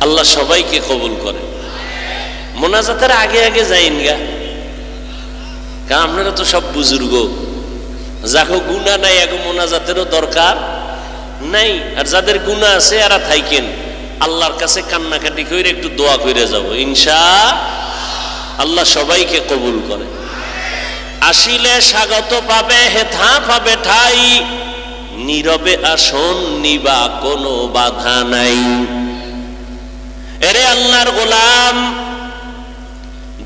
আল্লাহ সবাইকে কবুল করে। মোনাজাতের আগে আগে যাইন গা। কারণ আপনারা তো সব বুজুর্গ। যাকো গুণা নাই এখন মোনাজাতেরও দরকার নাই। আর যাদের গুণা আছে, এরা থাইকেন। আল্লাহর কাছে কান্নাকাটি করে একটু দোয়া করে যাব। ইনশা আল্লাহ সবাইকে কবুল করে। আসিলে স্বাগত পাবে, হেথা পাবে ঠাই। নীরবে আসন নিবা, কোনো বাধা নাই। এরে আল্লাহর গোলাম,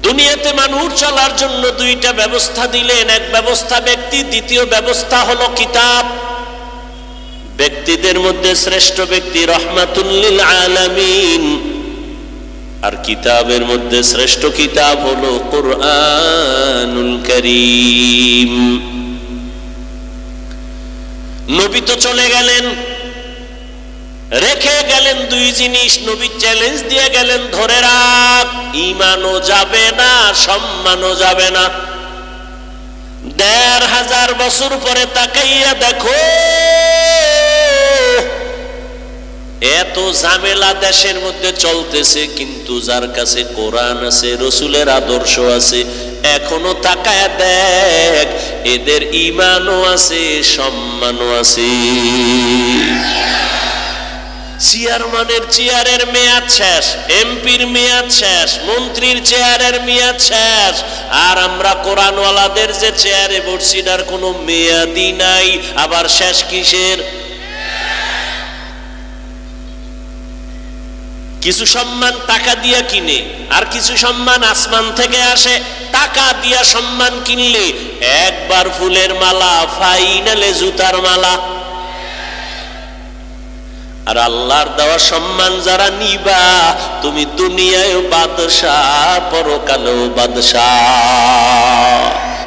দুনিয়াতে মানুষ চলার জন্য দুইটা ব্যবস্থা দিলেন। এক ব্যবস্থা ব্যক্তি, দ্বিতীয় ব্যবস্থা হলো কিতাব। ব্যক্তিদের মধ্যে শ্রেষ্ঠ ব্যক্তি রহমাতুল্লিল আলামিন। আর কিতাবের মধ্যে শ্রেষ্ঠ কিতাব হলো কোরআনুল করিম। নবী তো চলে গেলেন, রেখে গেলেন দুই জিনিস নবী চ্যালেঞ্জ দিয়ে গেলেন, ধরে রাখ ইমানও যাবে না, সম্মানও যাবে না। দেড় হাজার বছর পরে তাকাইয়া দেখো, এত ঝামেলা দেশের মধ্যে চলতেছে, কিন্তু যার কাছে কোরআন আছে, রসুলের আদর্শ আছে, এখনও তাকায় দেখ, এদের ইমানও আছে, সম্মানও আছে। চেয়ারম্যানের চেয়ারের মেয়াদ শেষ, এমপির মেয়াদ শেষ, মন্ত্রীর চেয়ারের মেয়াদ শেষ। আর আমরা কোরআনওয়ালাদের যে চেয়ারে বসছি তার কোনো মেয়াদই নাই। আবার শেষ কিসের? কিছু সম্মান টাকা দিয়া কিনে, আর কিছু সম্মান আসমান থেকে আসে, টাকা দিয়া সম্মান কিনলে একবার ফুলের মালা, ফাইনালে জুতার মালা। আর আল্লাহর দেওয়া সম্মান যারা নিবা তুমি দুনিয়ায় বাদশাহ পরকালেও বাদশাহ।